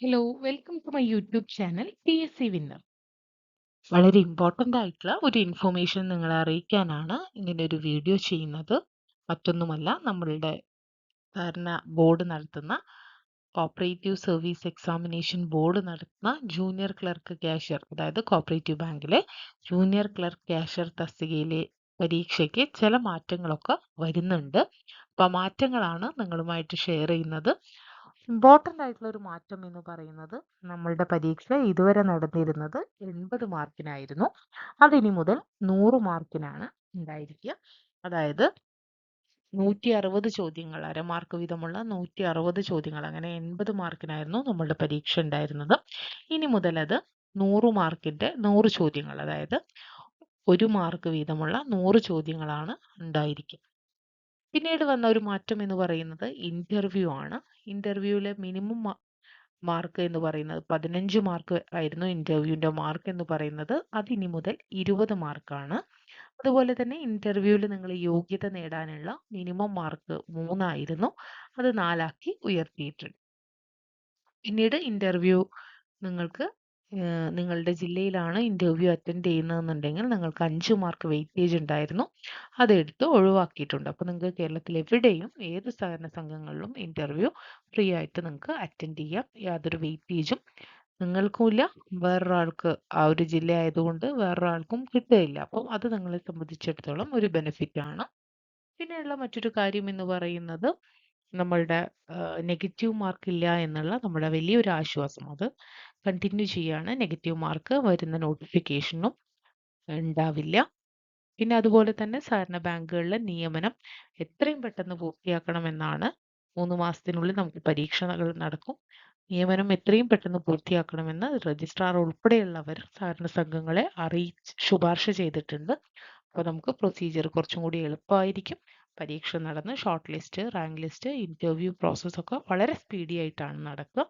Hello welcome to my YouTube channel P S C winner വളരെ important ആയിട്ടുള്ള ഒരു information നിങ്ങളെ അറിയിക്കാനാണ് ഇങ്ങനെ ഒരു വീഡിയോ ചെയ്യുന്നത്. മറ്റൊന്നുമല്ല നമ്മളുടെ ധാരണ ബോർഡ് നടത്തുന്ന കോപ്പറേറ്റീവ് സർവീസ് എക്സാമിനേഷൻ ബോർഡ് നടത്തുന്ന ജൂനിയർ ക്ലർക്ക് ക്യാഷ്യർ അതായത് കോപ്പറേറ്റീവ് ബാങ്കിലെ ജൂനിയർ ക്ലർക്ക് ക്യാഷ്യർ തസ്തികയിലെ പരീക്ഷയ്ക്ക് ചില മാറ്റങ്ങളൊക്കെ വരുന്നുണ്ട്. അപ്പോൾ മാറ്റങ്ങളാണ് നിങ്ങളുമായിട്ട് ഷെയർ ചെയ്യുന്നത്. ഇമ്പോർട്ടന്റ് ആയിട്ടുള്ള ഒരു മാറ്റം എന്ന് പറയുന്നത് നമ്മളുടെ പരീക്ഷ ഇതുവരെ നടന്നിരുന്നത് എൺപത് മാർക്കിനായിരുന്നു അതിനി മുതൽ നൂറ് മാർക്കിനാണ് ഉണ്ടായിരിക്കുക. അതായത് നൂറ്റി അറുപത് ചോദ്യങ്ങൾ അരമാർക്ക് വീതമുള്ള നൂറ്റി അറുപത് ചോദ്യങ്ങൾ അങ്ങനെ എൺപത് മാർക്കിനായിരുന്നു നമ്മളുടെ പരീക്ഷ ഉണ്ടായിരുന്നത്. ഇനി മുതൽ അത് നൂറ് മാർക്കിന്റെ നൂറ് ചോദ്യങ്ങൾ അതായത് ഒരു മാർക്ക് വീതമുള്ള നൂറ് ചോദ്യങ്ങളാണ് ഉണ്ടായിരിക്കുക. പിന്നീട് വന്ന ഒരു മാറ്റം എന്ന് പറയുന്നത് ഇന്റർവ്യൂ ആണ്. ഇന്റർവ്യൂവിലെ മിനിമം മാർക്ക് എന്ന് പറയുന്നത് പതിനഞ്ച് മാർക്ക് ആയിരുന്നു ഇന്റർവ്യൂവിന്റെ മാർക്ക് എന്ന് പറയുന്നത്. അതിനി മുതൽ ഇരുപത് മാർക്കാണ് അതുപോലെ തന്നെ ഇന്റർവ്യൂവിൽ നിങ്ങൾ യോഗ്യത നേടാനുള്ള മിനിമം മാർക്ക് മൂന്നായിരുന്നു. അത് നാലാക്കി ഉയർത്തിയിട്ടുണ്ട്. പിന്നീട് ഇന്റർവ്യൂ നിങ്ങൾക്ക് നിങ്ങളുടെ ജില്ലയിലാണ് ഇന്റർവ്യൂ അറ്റൻഡ് ചെയ്യുന്നതെന്നുണ്ടെങ്കിൽ നിങ്ങൾക്ക് അഞ്ച് മാർക്ക് വെയിറ്റേജ് ഉണ്ടായിരുന്നു. അതെടുത്ത് ഒഴിവാക്കിയിട്ടുണ്ട്. അപ്പോൾ നിങ്ങൾക്ക് കേരളത്തിൽ എവിടെയും ഏത് സഹകരണ സംഘങ്ങളിലും ഇന്റർവ്യൂ ഫ്രീ ആയിട്ട് നിങ്ങൾക്ക് അറ്റൻഡ് ചെയ്യാം. യാതൊരു വെയിറ്റേജും നിങ്ങൾക്കുമില്ല. വേറൊരാൾക്ക് ആ ഒരു ജില്ല ആയതുകൊണ്ട് വേറൊരാൾക്കും കിട്ടുകയില്ല. അപ്പോൾ അത് നിങ്ങളെ സംബന്ധിച്ചിടത്തോളം ഒരു ബെനിഫിറ്റ് ആണ്. പിന്നെയുള്ള മറ്റൊരു കാര്യം എന്ന് പറയുന്നത് നമ്മളുടെ നെഗറ്റീവ് മാർക്ക് ഇല്ല എന്നുള്ള നമ്മുടെ വലിയൊരു ആശ്വാസം. അത് കണ്ടിന്യൂ ചെയ്യാണ്. നെഗറ്റീവ് മാർക്ക് വരുന്ന നോട്ടിഫിക്കേഷനും ഉണ്ടാവില്ല. പിന്നെ അതുപോലെ തന്നെ സഹകരണ ബാങ്കുകളിലെ നിയമനം എത്രയും പെട്ടെന്ന് പൂർത്തിയാക്കണമെന്നാണ് മൂന്ന് മാസത്തിനുള്ളിൽ നമുക്ക് പരീക്ഷകൾ നടക്കും. നിയമനം എത്രയും പെട്ടെന്ന് പൂർത്തിയാക്കണമെന്ന് രജിസ്ട്രാർ ഉൾപ്പെടെയുള്ളവർ സഹകരണ സംഘങ്ങളെ അറിയിച്ച് ശുപാർശ ചെയ്തിട്ടുണ്ട്. അപ്പോൾ നമുക്ക് പ്രൊസീജിയർ കുറച്ചും കൂടി എളുപ്പമായിരിക്കും. പരീക്ഷ നടന്ന് short list rank list interview പ്രോസസ്സൊക്കെ വളരെ സ്പീഡി ആയിട്ടാണ് നടക്കുക.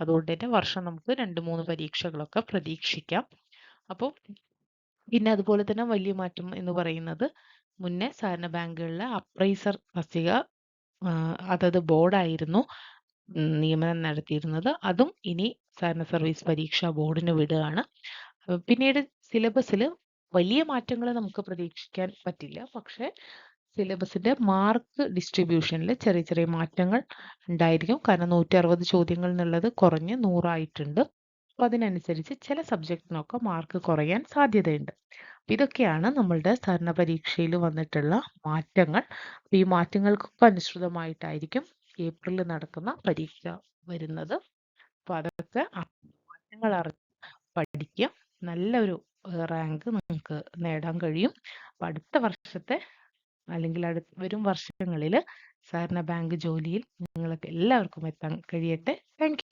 അതുകൊണ്ട് തന്നെ വർഷം നമുക്ക് രണ്ട് മൂന്ന് പരീക്ഷകളൊക്കെ പ്രതീക്ഷിക്കാം. അപ്പോൾ പിന്നെ അതുപോലെ തന്നെ വലിയ മാറ്റം എന്ന് പറയുന്നത് മുന്നേ സഹകരണ ബാങ്കുകളിലെ അപ്രൈസർ തസ്തിക അതത് ബോർഡായിരുന്നു നിയമനം നടത്തിയിരുന്നത്. അതും ഇനി സഹകരണ സർവീസ് പരീക്ഷാ ബോർഡിന് വിടുകയാണ്. പിന്നീട് സിലബസിൽ വലിയ മാറ്റങ്ങൾ നമുക്ക് പ്രതീക്ഷിക്കാൻ പറ്റില്ല. പക്ഷേ സിലബസിന്റെ മാർക്ക് ഡിസ്ട്രിബ്യൂഷനിൽ ചെറിയ ചെറിയ മാറ്റങ്ങൾ ഉണ്ടായിരിക്കും. കാരണം നൂറ്റി അറുപത് ചോദ്യങ്ങൾ എന്നുള്ളത് കുറഞ്ഞ് നൂറായിട്ടുണ്ട്. അപ്പം അതിനനുസരിച്ച് ചില സബ്ജക്റ്റിനൊക്കെ മാർക്ക് കുറയാൻ സാധ്യതയുണ്ട്. ഇതൊക്കെയാണ് നമ്മളുടെ സ്ഥരണ പരീക്ഷയിൽ വന്നിട്ടുള്ള മാറ്റങ്ങൾ. ഈ മാറ്റങ്ങൾക്കൊക്കെ അനുസൃതമായിട്ടായിരിക്കും ഏപ്രിലിൽ നടക്കുന്ന പരീക്ഷ വരുന്നത്. അപ്പം അതൊക്കെ മാറ്റങ്ങൾ അറിഞ്ഞ് പഠിക്കുക നല്ലൊരു റാങ്ക് നിങ്ങൾക്ക് നേടാൻ കഴിയും. അപ്പം അടുത്ത വർഷത്തെ അല്ലെങ്കിൽ അടുത്ത വരും വർഷങ്ങളിൽ സഹകരണ ബാങ്ക് ജോലിയിൽ നിങ്ങൾക്ക് എല്ലാവർക്കും എത്താൻ കഴിയട്ടെ. താങ്ക്